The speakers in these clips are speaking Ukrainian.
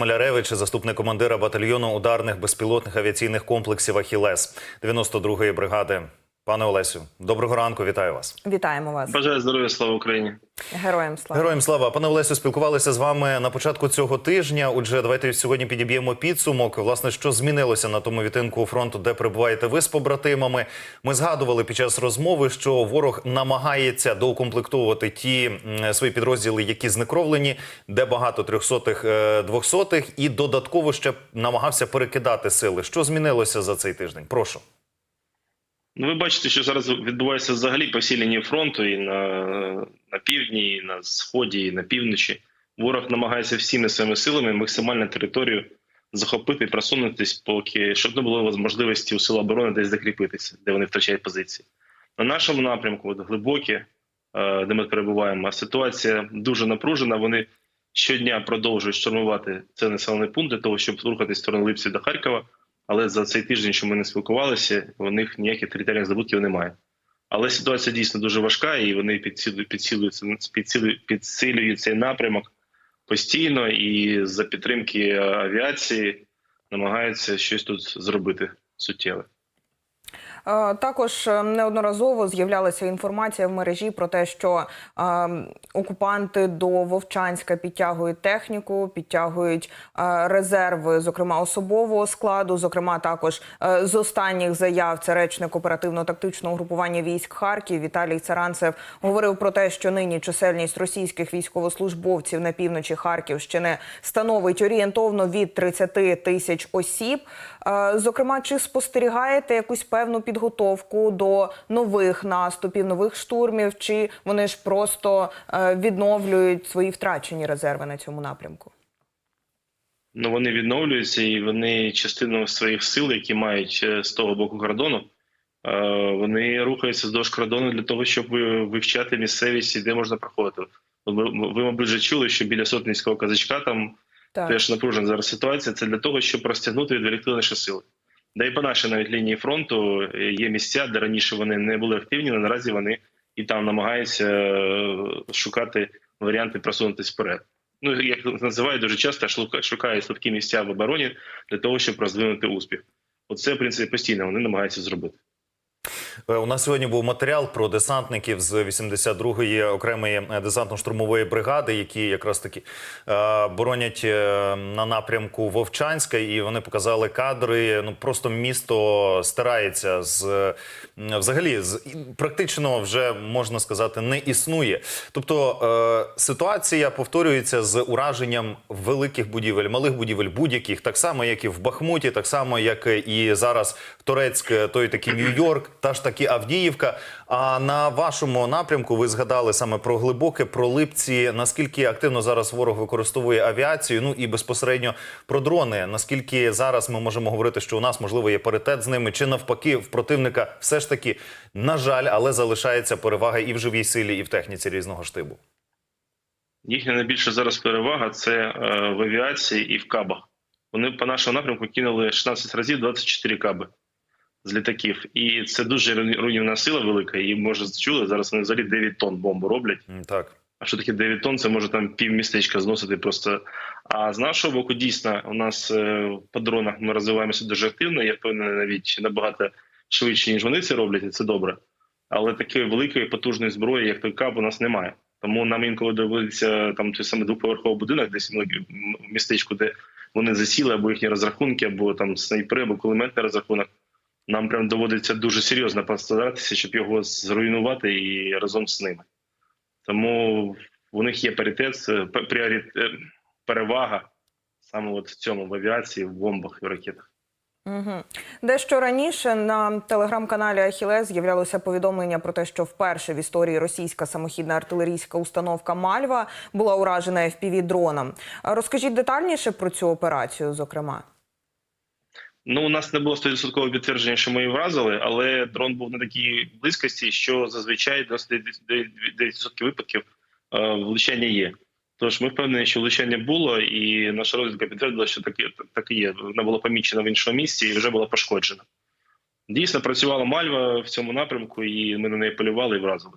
Маляревич, заступник командира батальйону ударних безпілотних авіаційних комплексів Ахілес 92-ї бригади. Пане Олесю, доброго ранку, вітаю вас. Вітаємо вас, Бажаю здоров'я, слава Україні. героям слава. Героям слава, пане Олесю, спілкувалися з вами на початку цього тижня. Отже, давайте сьогодні підіб'ємо підсумок. Власне, що змінилося на тому відтинку фронту, де перебуваєте ви з побратимами. Ми згадували під час розмови, що ворог намагається доукомплектовувати ті свої підрозділи, які знекровлені, де багато трьохсотих, е, двохсотих, і додатково ще намагався перекидати сили. Що змінилося за цей тиждень? Прошу. Ну, ви бачите, що зараз відбувається взагалі по всій лінії фронту і на, на півдні, і на сході, і на півночі. Ворог намагається всіми своїми силами максимально територію захопити просунутись, поки щоб не було можливості у сил оборони десь закріпитися, де вони втрачають позиції. На нашому напрямку, от глибокі, е, де ми перебуваємо, ситуація дуже напружена. Вони щодня продовжують штурмувати цей населений пункт для того, щоб рухатись в сторону Липці до Харкова. Але за цей тиждень, що ми не спілкувалися, у них ніяких територіальних здобутків немає. Але ситуація дійсно дуже важка, і вони підсилюють, підсилюють, підсилюють цей напрямок постійно і за підтримки авіації намагаються щось тут зробити суттєве. Е, Також е, неодноразово з'являлася інформація в мережі про те, що е, окупанти до Вовчанська підтягують техніку, підтягують резерви, зокрема особового складу. Зокрема, також з останніх заяв це речник оперативно-тактичного групування військ Харків Віталій Царанцев говорив про те, що нині чисельність російських військовослужбовців на півночі Харківщини становить орієнтовно від 30 тисяч осіб. Зокрема, чи спостерігаєте якусь певну підготовку до нових наступів, нових штурмів, чи вони ж просто е, відновлюють свої втрачені резерви на цьому напрямку? Ну вони відновлюються і вони частину своїх сил, які мають е, з того боку кордону, е, вони рухаються вздовж кордону для того, щоб вивчати місцевість і де можна проходити. Ви, ви мабуть, вже чули, що біля сотницького казачка там Так. теж напружена зараз ситуація. Це для того, щоб розтягнути і відволікти наші сили. Да і по нашій навіть лінії фронту е, є місця, де раніше вони не були активні, але наразі вони і там намагаються е, шукати варіанти просунутися вперед. Ну як називають дуже часто, шукають слабкі місця в обороні для того, щоб розвинути успіх. Оце, в принципі, постійно вони намагаються зробити. Е, У нас сьогодні був матеріал про десантників з 82-ї окремої е, десантно-штурмової бригади, які якраз таки е, боронять на напрямку Вовчанська, і вони показали кадри. Ну просто місто стирається з взагалі з практично вже можна сказати не існує. Тобто ситуація повторюється з ураженням великих будівель, малих будівель, будь-яких, так само як і в Бахмуті, так само як і зараз Турецьк, той такий Нью-Йорк, та ж таки Авдіївка. А на вашому напрямку ви згадали саме про глибоке, про липці. Наскільки активно зараз ворог використовує авіацію? Ну і безпосередньо про дрони. Наскільки зараз ми можемо говорити, що у нас можливо є паритет з ними, чи навпаки, в противника все ж таки, на жаль, але залишається перевага і в живій силі, і в техніці різного штибу. Їхня найбільша зараз перевага це е, в авіації і в кабах. Вони по нашому напрямку кинули 16 разів 24 каби з літаків. І це дуже руйн- руйнівна сила велика. І може чули, зараз вони взагалі 9 тонн бомбу роблять. Так. А що таке 9 тонн? Це може там пів містечка зносити просто. А з нашого боку, дійсно, у нас е, по дронах ми розвиваємося дуже активно. Я впевнений, навіть набагато швидше, ніж вони це роблять, і це добре. Але такої великої потужної зброї, як той каб, у нас немає. Тому нам інколи доводиться там той самий двоповерховий будинок, десь ну, містечку, де вони засіли, або їхні розрахунки, або там снайпери, або кулеметний розрахунок. Нам прям доводиться дуже серйозно постаратися, щоб його зруйнувати і разом з ними. Тому у них є паритет, е, п- пріорит- е, перевага саме от в цьому в авіації, в бомбах і в ракетах. Угу. Дещо раніше на телеграм-каналі Ахілес з'являлося повідомлення про те, що вперше в історії російська самохідна артилерійська установка Мальва була уражена fpv дроном. Розкажіть детальніше про цю операцію, зокрема. Ну, у нас не було 100% підтвердження, що ми її вразили, але дрон був на такій близькості, що зазвичай 99% випадків е, влучання є. Тож ми впевнені, що влучання було, і наша розвідка підтвердила, що так, так і є. Вона була помічена в іншому місці і вже була пошкоджена. Дійсно, працювала мальва в цьому напрямку, і ми на неї полювали і вразили.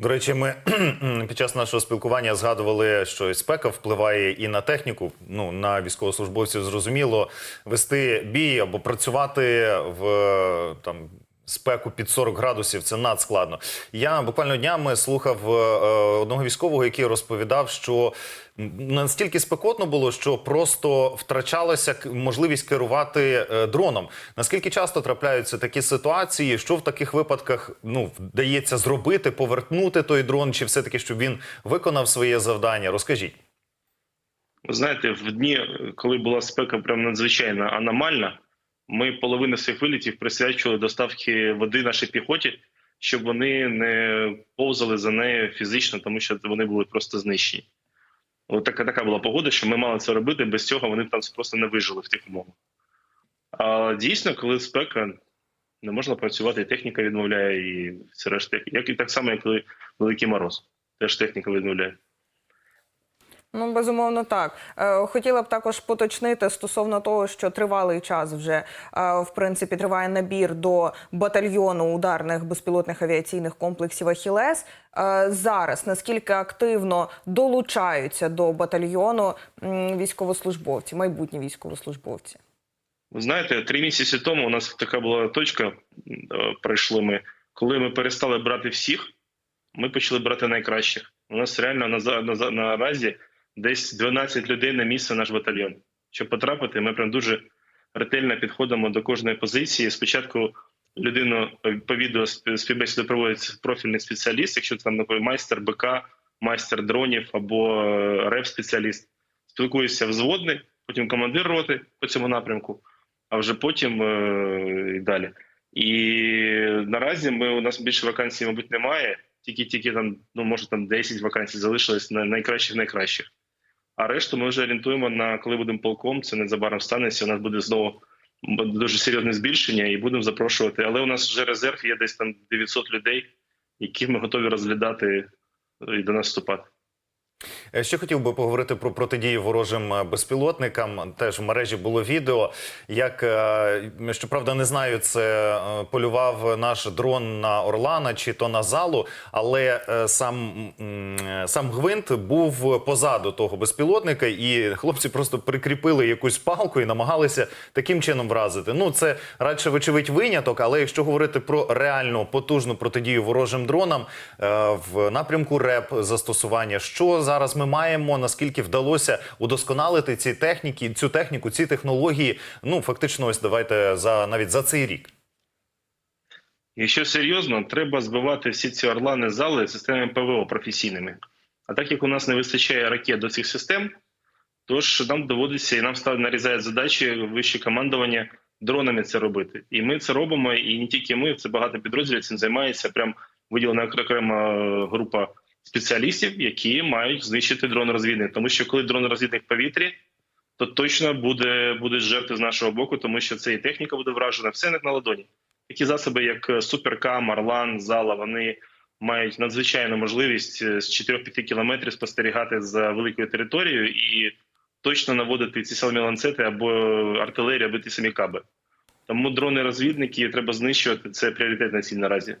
До речі, ми під час нашого спілкування згадували, що спека впливає і на техніку. Ну на військовослужбовців зрозуміло вести бій або працювати в там. Спеку під 40 градусів це надскладно. Я буквально днями слухав е, одного військового, який розповідав, що настільки спекотно було, що просто втрачалася можливість керувати е, дроном. Наскільки часто трапляються такі ситуації, що в таких випадках ну вдається зробити, повернути той дрон, чи все таки, щоб він виконав своє завдання? Розкажіть. Ви знаєте, в дні, коли була спека прям надзвичайно аномальна, ми половину своїх вилітів присвячували доставки води нашій піхоті, щоб вони не повзали за нею фізично, тому що вони були просто знищені. От така, така була погода, що ми мали це робити. Без цього вони б там просто не вижили в тих умовах. А дійсно, коли спека, не можна працювати, і техніка відмовляє, і все решта. Як і так само, як коли великий мороз. Теж техніка відмовляє. Ну, безумовно, так. Е, Хотіла б також поточнити стосовно того, що тривалий час вже е, в принципі триває набір до батальйону ударних безпілотних авіаційних комплексів Ахілес. Е, Зараз наскільки активно долучаються до батальйону військовослужбовці, майбутні військовослужбовці? Ви знаєте, три місяці тому у нас така була точка, пройшли ми, коли ми перестали брати всіх, ми почали брати найкращих. У нас реально на, наразі десь 12 людей на місце наш батальйон. Щоб потрапити, ми прям дуже ретельно підходимо до кожної позиції. Спочатку людину е, по відео співбесіду проводить профільний спеціаліст, якщо там наприклад, майстер БК, майстер дронів або е, реп-спеціаліст. Спілкується взводний, потім командир роти по цьому напрямку, а вже потім е, і далі. І наразі ми у нас більше вакансій, мабуть, немає. Тільки тільки там, ну може там 10 вакансій залишилось на найкращих найкращих. А решту ми вже орієнтуємо на коли будемо полком. Це незабаром станеться. У нас буде знову дуже серйозне збільшення, і будемо запрошувати. Але у нас вже резерв є десь там 900 людей, яких ми готові розглядати і до нас вступати. Е, Ще хотів би поговорити про протидію ворожим е, безпілотникам. Теж в мережі було відео. Як е, щоправда, не знаю, це полював наш дрон на Орлана чи то на залу, але сам, сам гвинт був позаду того безпілотника, і хлопці просто прикріпили якусь палку і намагалися таким чином вразити. Ну це радше вочевидь виняток, але якщо говорити про реальну потужну протидію ворожим дронам в напрямку РЕП застосування, що зараз ми маємо, наскільки вдалося удосконалити ці техніки, цю техніку, ці технології. Ну фактично, ось давайте за навіть за цей рік. Якщо серйозно, треба збивати всі ці орлани зали системами ПВО професійними. А так як у нас не вистачає ракет до цих систем, тож нам доводиться і нам став нарізають задачі вище командування дронами це робити. І ми це робимо, і не тільки ми, це багато підрозділів цим займається. Прям виділена окрема е, група спеціалістів, які мають знищити дрон розвідник. Тому що коли дрон розвідник в повітрі, то точно буде будуть жертви з нашого боку, тому що це і техніка буде вражена, все як на ладоні. Такі засоби, як е, Суперкам, Орлан, Зала, вони мають надзвичайну можливість е, з 4-5 кілометрів спостерігати за великою територією і точно наводити ці самі ланцети або артилерію, або ті самі каби. Тому дрони-розвідники треба знищувати. Це пріоритетна ціль наразі.